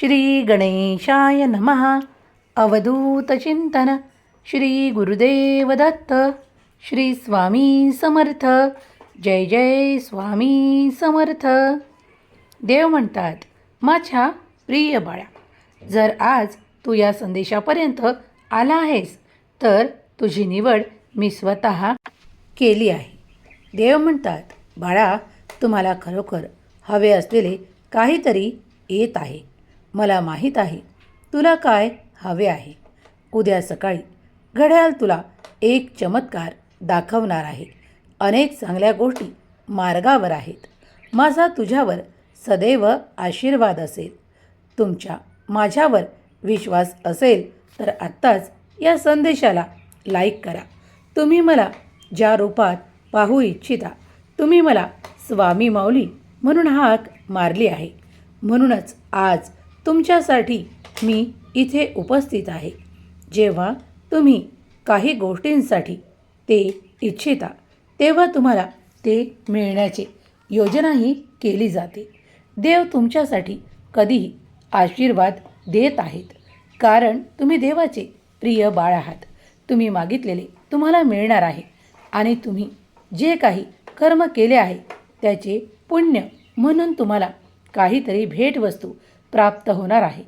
श्री गणेशाय नमः अवधूतचिंतन श्री गुरुदेव दत्त. श्री स्वामी समर्थ. जय जय स्वामी समर्थ. देव म्हणतात माझ्या प्रिय बाळा जर आज तू या संदेशापर्यंत आला आहेस तर तुझी निवड मी स्वतः केली आहे. देव म्हणतात बाळा तुम्हाला खरोखर हवे असलेले काहीतरी येत आहे. मला माहीत आहे. तुला काय हवे आहे? उद्या सकाळी घड्याळ तुला एक चमत्कार दाखवणार आहे. अनेक चांगल्या गोष्टी मार्गावर आहेत. माझा तुझ्यावर सदैव आशीर्वाद असेल. तुमच्या माझ्यावर विश्वास असेल तर आत्ताच या संदेशाला लाईक करा. तुम्ही मला ज्या रूपात पाहू इच्छिता तुम्ही मला स्वामी माऊली म्हणून हाक मारली आहे. म्हणूनच आज तुमच्यासाठी मी इथे उपस्थित आहे. जेव्हा तुम्ही काही गोष्टींसाठी ते इच्छिता तेव्हा तुम्हाला ते मिळण्याची योजनाही केली जाते. देव तुमच्यासाठी कधीही आशीर्वाद देत आहेत कारण तुम्ही देवाचे प्रिय बाळ आहात. तुम्ही मागितलेले तुम्हाला मिळणार आहे आणि तुम्ही जे काही कर्म केले आहे त्याचे पुण्य म्हणून तुम्हाला काहीतरी भेटवस्तू प्राप्त होणार आहे.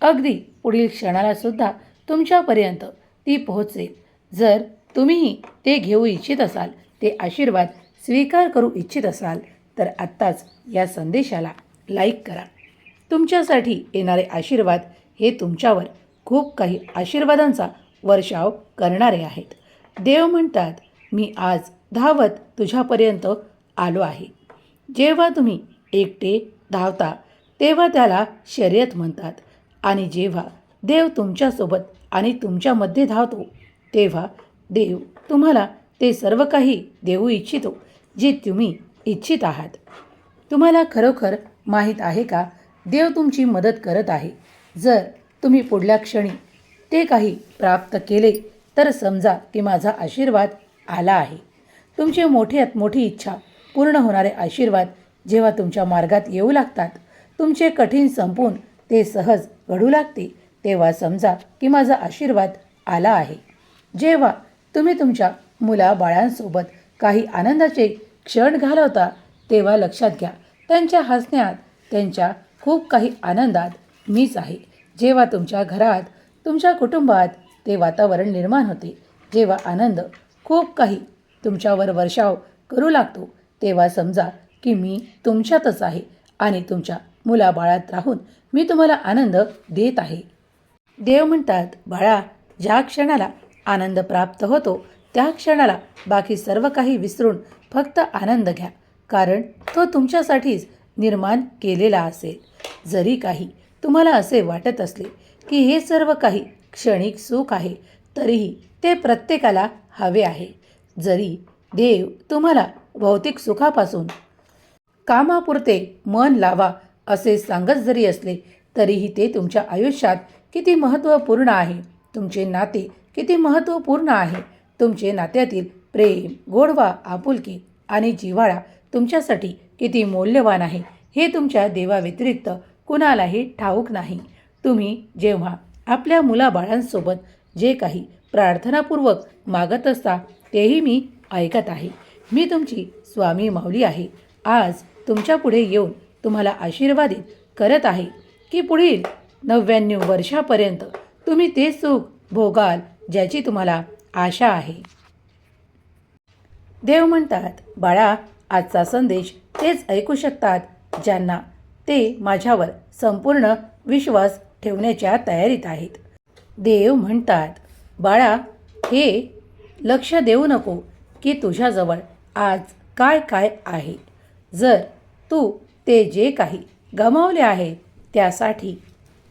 अगदी पुढील क्षणालासुद्धा तुमच्यापर्यंत ती पोहोचेल. जर तुम्हीही ते घेऊ इच्छित असाल ते आशीर्वाद स्वीकार करू इच्छित असाल तर आत्ताच या संदेशाला लाईक करा. तुमच्यासाठी येणारे आशीर्वाद हे तुमच्यावर खूप काही आशीर्वादांचा वर्षाव करणारे आहेत. देव म्हणतात मी आज धावत तुझ्यापर्यंत आलो आहे. जेव्हा तुम्ही एकटे धावता तेव्हा त्याला शर्यत म्हणतात. आणि जेव्हा देव तुमच्यासोबत आणि तुमच्यामध्ये धावतो तेव्हा देव तुम्हाला ते सर्व काही देऊ इच्छितो जे तुम्ही इच्छित आहात. तुम्हाला खरोखर माहीत आहे का? देव तुमची मदत करत आहे. जर तुम्ही पुढल्या क्षणी ते काही प्राप्त केले तर समजा की माझा आशीर्वाद आला आहे. तुमची मोठ्यात मोठी इच्छा पूर्ण होणारे आशीर्वाद जेव्हा तुमच्या मार्गात येऊ लागतात तुमचे कठीण संपून ते सहज घडू लागते तेव्हा समजा की माझा आशीर्वाद आला आहे. जेव्हा तुम्ही तुमच्या मुलाबाळांसोबत काही आनंदाचे क्षण घालवता तेव्हा लक्षात घ्या त्यांच्या हसण्यात त्यांच्या खूप काही आनंदात मीच आहे. जेव्हा तुमच्या घरात तुमच्या कुटुंबात ते वातावरण निर्माण होते जेव्हा आनंद खूप काही तुमच्यावर वर्षाव करू लागतो तेव्हा समजा की मी तुमच्यातच आहे आणि तुमच्या मुलाबाळात राहून मी तुम्हाला आनंद देत आहे. देव म्हणतात बाळा ज्या क्षणाला आनंद प्राप्त होतो त्या क्षणाला बाकी सर्व काही विसरून फक्त आनंद घ्या. कारण तो तुमच्यासाठीच निर्माण केलेला असेल. जरी काही तुम्हाला असे वाटत असले की हे सर्व काही क्षणिक सुख आहे तरीही ते प्रत्येकाला हवे आहे. जरी देव तुम्हाला भौतिक सुखापासून कामापुरते मन लावा असे सांगत जरी असले तरीही ते तुमच्या आयुष्यात किती महत्त्वपूर्ण आहे. तुमचे नाते किती महत्त्वपूर्ण आहे. तुमचे नात्यातील प्रेम गोडवा आपुलकी आणि जिव्हाळा तुमच्यासाठी किती मौल्यवान आहे हे तुमच्या देवाव्यतिरिक्त कुणालाही ठाऊक नाही. तुम्ही जेव्हा आपल्या मुलाबाळांसोबत जे काही प्रार्थनापूर्वक मागत असता तेही मी ऐकत आहे. मी तुमची स्वामी माऊली आहे. आज तुमच्यापुढे येऊन तुम्हाला आशीर्वादित करत आहे की पुढील नव्याण्णव वर्षापर्यंत तुम्ही ते सुख भोगाल ज्याची तुम्हाला आशा आहे. देव म्हणतात बाळा आजचा संदेश तेच ऐकू शकतात ज्यांना ते माझ्यावर संपूर्ण विश्वास ठेवण्याच्या तयारीत आहेत. देव म्हणतात बाळा हे लक्ष देऊ नको की तुझ्याजवळ आज काय काय आहे. जर तू ते जे काही गमावले आहे त्यासाठी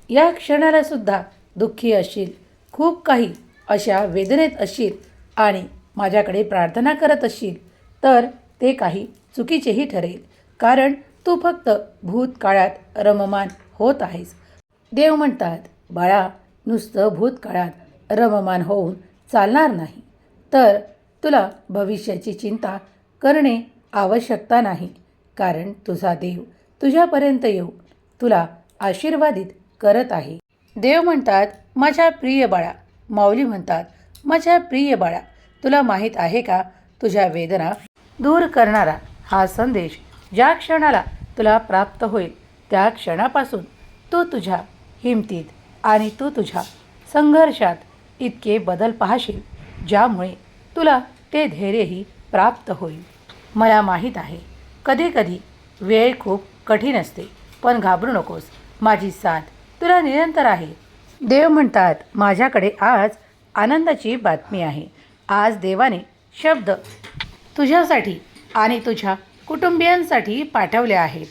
या क्षणाला सुद्धा दुःखी असशील खूप काही अशा वेदनेत असशील आणि माझ्याकडे प्रार्थना करत असशील तर ते काही चुकीचेही ठरेल. कारण तू फक्त भूतकाळात रममान होत आहेस. देव म्हणतात बाळा नुसतं भूतकाळात रममान होऊन चालणार नाही. तर तुला भविष्याची चिंता करणे आवश्यकता नाही. कारण तुझा देव तुझ्यापर्यंत येऊ. तुला आशीर्वादित करत आहे. देव म्हणतात माझ्या प्रिय बाळा. माऊली म्हणतात माझ्या प्रिय बाळा तुला माहीत आहे का? तुझ्या वेदना दूर करणारा हा संदेश ज्या क्षणाला तुला प्राप्त होईल त्या क्षणापासून तू तुझ्या हिमतीत आणि तू तुझ्या संघर्षात इतके बदल पाहशील ज्यामुळे तुला ते धैर्यही प्राप्त होईल. मला माहीत आहे कधीकधी वेळ खूप कठीण असते. पण घाबरू नकोस. माझी साथ तुला निरंतर आहे. देव म्हणतात माझ्याकडे आज आनंदाची बातमी आहे. आज देवाने शब्द तुझ्यासाठी आणि तुझ्या कुटुंबियांसाठी पाठवले आहेत.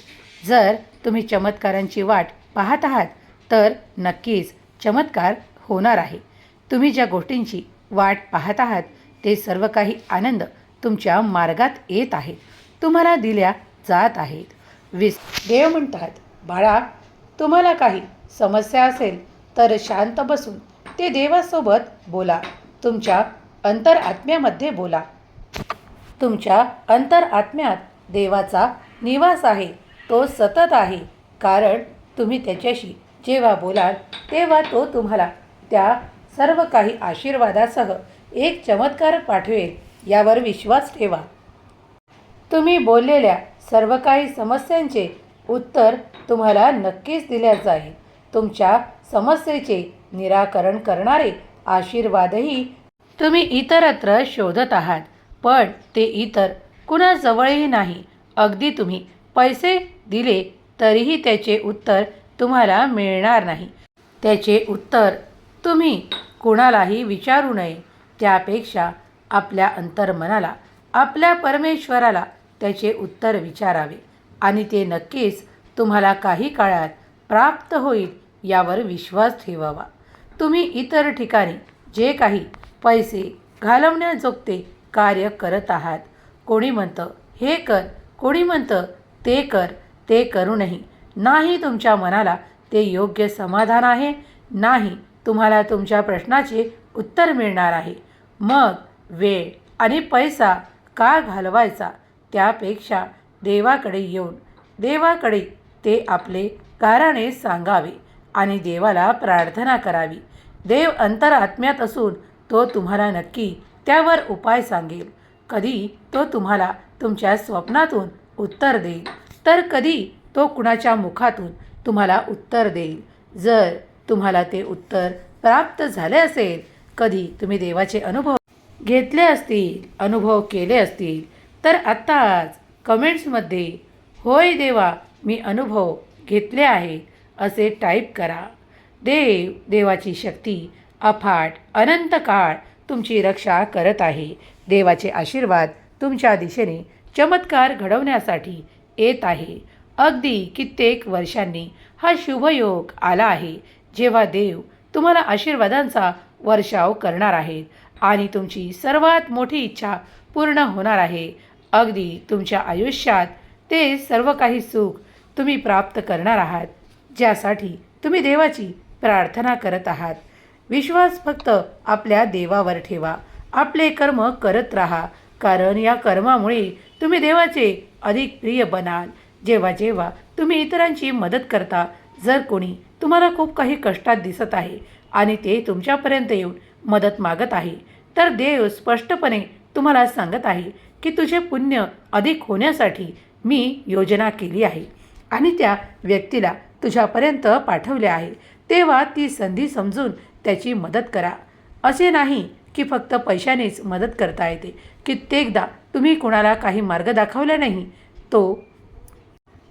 जर तुम्ही चमत्कारांची वाट पाहत आहात तर नक्कीच चमत्कार होणार आहे. तुम्ही ज्या गोष्टींची वाट पाहत आहात ते सर्व काही आनंद तुमच्या मार्गात येत आहेत तुम्हाला दिल्या जात आहेत. विस देव म्हणतात बाळा तुम्हाला काही समस्या असेल तर शांत बसून ते देवासोबत बोला. तुमच्या अंतरआत्म्यामध्ये बोला. तुमच्या अंतरआत्म्यात देवाचा निवास आहे. तो सतत आहे. कारण तुम्ही त्याच्याशी जेव्हा बोलाल तेव्हा तो तुम्हाला त्या सर्व काही आशीर्वादासह एक चमत्कार पाठवेल. यावर विश्वास ठेवा. तुम्ही बोललेल्या सर्व काही समस्यांचे उत्तर तुम्हाला नक्कीच दिल्या जाईल. तुमच्या समस्येचे निराकरण करणारे आशीर्वादही तुम्ही इतरत्र शोधत आहात. पण ते इतर कुणाजवळही नाही. अगदी तुम्ही पैसे दिले तरीही त्याचे उत्तर तुम्हाला मिळणार नाही. त्याचे उत्तर तुम्ही कुणालाही विचारू नये. त्यापेक्षा आपल्या अंतर्मनाला आपल्या परमेश्वराला त्याचे उत्तर विचारावे. आणि ते नक्कीच तुम्हाला काही काळात प्राप्त होईल यावर विश्वास ठेवावा. तुम्ही इतर ठिकाणी जे काही पैसे घालवण्याजोगते कार्य करत आहात कोणी म्हणतं हे कर. कोणी म्हणतं ते कर. ते करू नाही नाही तुमच्या मनाला ते योग्य समाधान आहे. नाही तुम्हाला तुमच्या प्रश्नाचे उत्तर मिळणार आहे. मग वेळ आणि पैसा का घालवायचा? त्यापेक्षा देवाकडे येऊन देवाकडे ते आपले कारणे सांगावे आणि देवाला प्रार्थना करावी. देव अंतरात्म्यात असून तो तुम्हाला नक्की त्यावर उपाय सांगेल. कधी तो तुम्हाला तुमच्या स्वप्नातून उत्तर देईल. तर कधी तो कुणाच्या मुखातून तुम्हाला उत्तर देईल. जर तुम्हाला ते उत्तर प्राप्त झाले असेल कधी तुम्ही देवाचे अनुभव घेतले असतील अनुभव केले असतील तर आत्ताच कमेंट्समध्ये होय देवा मी अनुभव घेतले आहे असे टाईप करा. देव देवाची शक्ती अफाट अनंत काळ तुमची रक्षा करत आहे. देवाचे आशीर्वाद तुमच्या दिशेने चमत्कार घडवण्यासाठी येत आहे. अगदी कित्येक वर्षांनी हा शुभयोग आला आहे. जेव्हा देव तुम्हाला आशीर्वादांचा वर्षाव करणार आहेत आणि तुमची सर्वात मोठी इच्छा पूर्ण होणार आहे अगदी तुमच्या आयुष्यात ते सर्व काही सुख तुम्ही प्राप्त करणार आहात ज्यासाठी तुम्ही देवाची प्रार्थना करत आहात. विश्वास फक्त आपल्या देवावर ठेवा. आपले कर्म करत राहा कारण या कर्मामुळे तुम्ही देवाचे अधिक प्रिय बनाल. जेव्हा जेव्हा तुम्ही इतरांची मदत करता जर कोणी तुम्हाला खूप काही कष्टात दिसत आहे आणि ते तुमच्यापर्यंत येऊन मदत मागत आहे तर देव स्पष्टपणे तुम्हाला सांगत आहे की तुझे पुण्य अधिक होण्यासाठी मी योजना केली आहे. आणि त्या व्यक्तीला तुझ्यापर्यंत पाठवले आहे तेव्हा ती संधी समजून त्याची मदत करा. असे नाही की फक्त पैशानेच मदत करता येते. कित्येकदा तुम्ही कुणाला काही मार्ग दाखवला नाही तो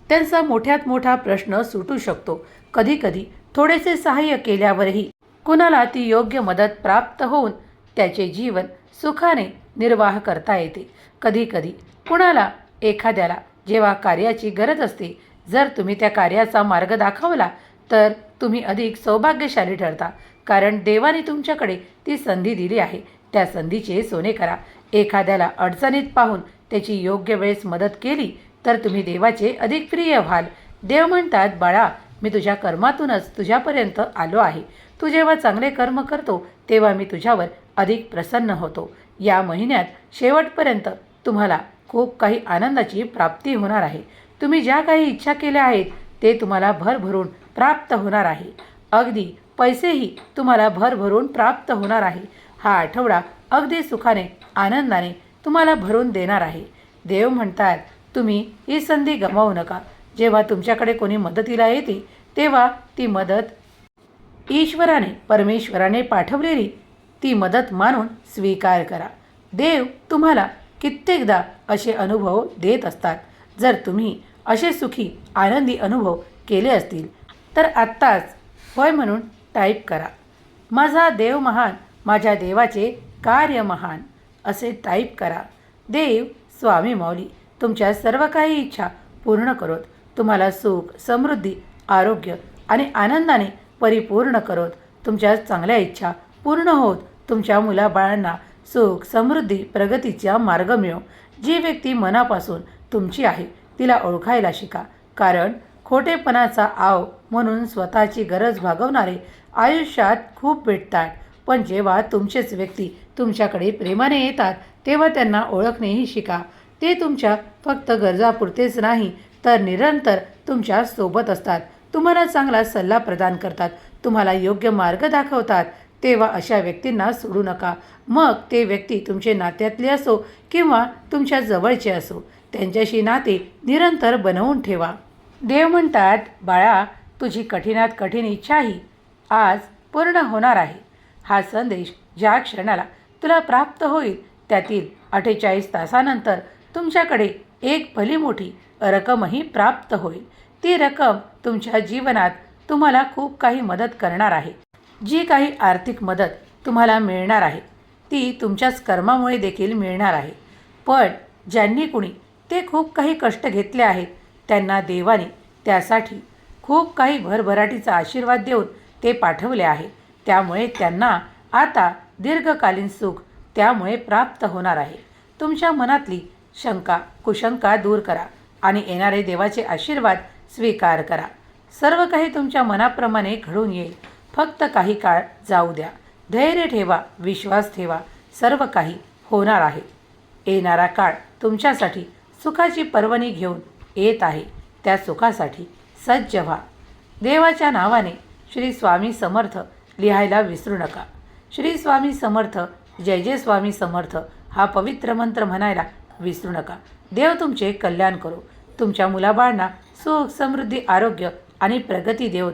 त्यांचा मोठ्यात मोठा प्रश्न सुटू शकतो. कधीकधी थोडेसे सहाय्य केल्यावरही कुणाला ती योग्य मदत प्राप्त होऊन त्याचे जीवन सुखाने निर्वाह करता येते. कधीकधी कुणाला एखाद्याला जेव्हा कार्याची गरज असते जर तुम्ही त्या कार्याचा मार्ग दाखवला तर तुम्ही अधिक सौभाग्यशाली ठरता. कारण देवाने तुमच्याकडे ती संधी दिली आहे. त्या संधीचे सोने करा. एखाद्याला अडचणीत पाहून त्याची योग्य वेळेस मदत केली तर तुम्ही देवाचे अधिक प्रिय व्हाल. देव म्हणतात बाळा मी तुझ्या कर्मातूनच तुझ्यापर्यंत आलो आहे. तू जेव्हा चांगले कर्म करतो तेव्हा मी तुझ्यावर अधिक प्रसन्न होतो. या महिन्यात शेवटपर्यंत तुम्हाला खूप काही आनंदाची प्राप्ती होणार आहे. तुम्ही ज्या काही इच्छा केल्या आहेत ते तुम्हाला भरभरून प्राप्त होणार आहे. अगदी पैसेही तुम्हाला भरभरून प्राप्त होणार आहे. हा आठवडा अगदी सुखाने आनंदाने तुम्हाला भरून देणार आहे. देव म्हणतात तुम्ही ही संधी गमावू नका. जेव्हा तुमच्याकडे कोणी मदतीला येते तेव्हा ती मदत ईश्वराने परमेश्वराने पाठवलेली ती मदत मानून स्वीकार करा. देव तुम्हाला कित्येकदा असे अनुभव देत असतात. जर तुम्ही असे सुखी आनंदी अनुभव केले असतील तर आत्ताच होय म्हणून टाईप करा. माझा देव महान माझ्या देवाचे कार्य महान असे टाईप करा. देव स्वामी माऊली तुमच्या सर्व काही इच्छा पूर्ण करोत. तुम्हाला सुख समृद्धी आरोग्य आणि आनंदाने परिपूर्ण करोत. तुमच्या चांगल्या इच्छा पूर्ण होत. तुमच्या मुलाबाळांना सुख समृद्धी प्रगतीचा मार्ग मिळो. जी व्यक्ती मनापासून तुमची आहे तिला ओळखायला शिका. कारण खोटेपणाचा आव म्हणून स्वतःची गरज भागवणारे आयुष्यात खूप भेटतात. पण जेव्हा तुमचेच व्यक्ती तुमच्याकडे प्रेमाने येतात तेव्हा त्यांना ओळखणेही शिका. ते तुमच्या फक्त गरजापुरतेच नाही तर निरंतर तुमच्यासोबत असतात. तुम्हाला चांगला सल्ला प्रदान करतात. तुम्हाला योग्य मार्ग दाखवतात. तेव्हा अशा व्यक्तींना सोडू नका. मग ते व्यक्ती तुमचे नात्यातले असो किंवा तुमच्या जवळचे असो त्यांच्याशी नाते निरंतर बनवून ठेवा. देव म्हणतात बाळा तुझी कठीणात कठीण इच्छाही आज पूर्ण होणार आहे. हा संदेश ज्या क्षणाला तुला प्राप्त होईल त्यातील अठ्ठेचाळीस तासानंतर तुमच्याकडे एक भली मोठी रक्कमही प्राप्त होईल. ती रक्कम तुमच्या जीवनात तुम्हाला खूप काही मदत करणार आहे. जी काही आर्थिक मदत तुम्हाला मिळणार आहे ती तुमच्याच कर्मामुळे देखील मिळणार आहे. पण ज्यांनी कुणी ते खूप काही कष्ट घेतले आहेत त्यांना देवाने त्यासाठी खूप काही भरभराटीचा आशीर्वाद देऊन ते पाठवले आहे. त्यामुळे त्यांना आता दीर्घकालीन सुख त्यामुळे प्राप्त होणार आहे. तुमच्या मनातली शंका कुशंका दूर करा आणि येणारे देवाचे आशीर्वाद स्वीकार करा. सर्व काही तुमच्या मनाप्रमाणे घडून येईल. फक्त काही काळ जाऊ द्या. धैर्य ठेवा विश्वास ठेवा सर्व काही होणार आहे. येणारा काळ तुमच्यासाठी सुखाची पर्वणी घेऊन येत आहे. त्या सुखासाठी सज्ज व्हा. देवाच्या नावाने श्री स्वामी समर्थ लिहायला विसरू नका. श्री स्वामी समर्थ जय जय स्वामी समर्थ हा पवित्र मंत्र म्हणायला विसरू नका. देव तुमचे कल्याण करो. तुमच्या मुलाबाळांना सुख समृद्धी आरोग्य आणि प्रगती देवत